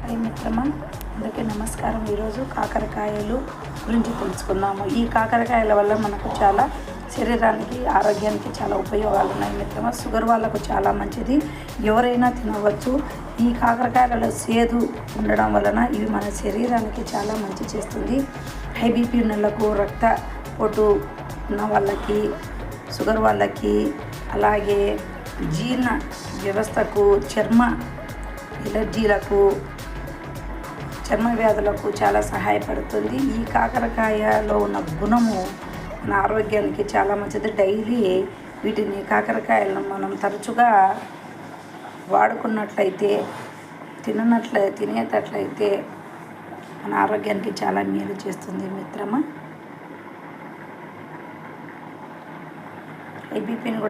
Hi మిత్రమా. అందుకే నమస్కారం. ఈరోజు కాకరకాయలు గురించి తెలుసుకుందాము. ఈ కాకరకాయల వల్ల మనకు చాలా శరీరానికి ఆరోగ్యానికి చాలా ఉపయోగాలు ఉన్నాయి మిత్రమా. షుగర్ వాళ్ళకు చాలా మంచిది. ఎవరైనా తినవచ్చు. ఈ కాకరకాయలలో సేదు ఉండడం వలన ఇవి మన శరీరానికి చాలా మంచి చేస్తుంది. హై బీపీ ఉన్నలకు రక్త పొట్టు ఉన్న వాళ్ళకి షుగర్ వాళ్ళకి అలాగే జీర్ణ వ్యవస్థకు చర్మ ఎలర్జీలకు చర్మ వ్యాధులకు చాలా సహాయపడుతుంది. ఈ కాకరకాయలో ఉన్న గుణము మన ఆరోగ్యానికి చాలా మంచిది. డైలీ వీటిని కాకరకాయలను మనం తరచుగా వాడుకున్నట్లయితే తిననట్లే తినేటట్లయితే మన ఆరోగ్యానికి చాలా మేలు చేస్తుంది మిత్రమా. ఐబీపీని కూడా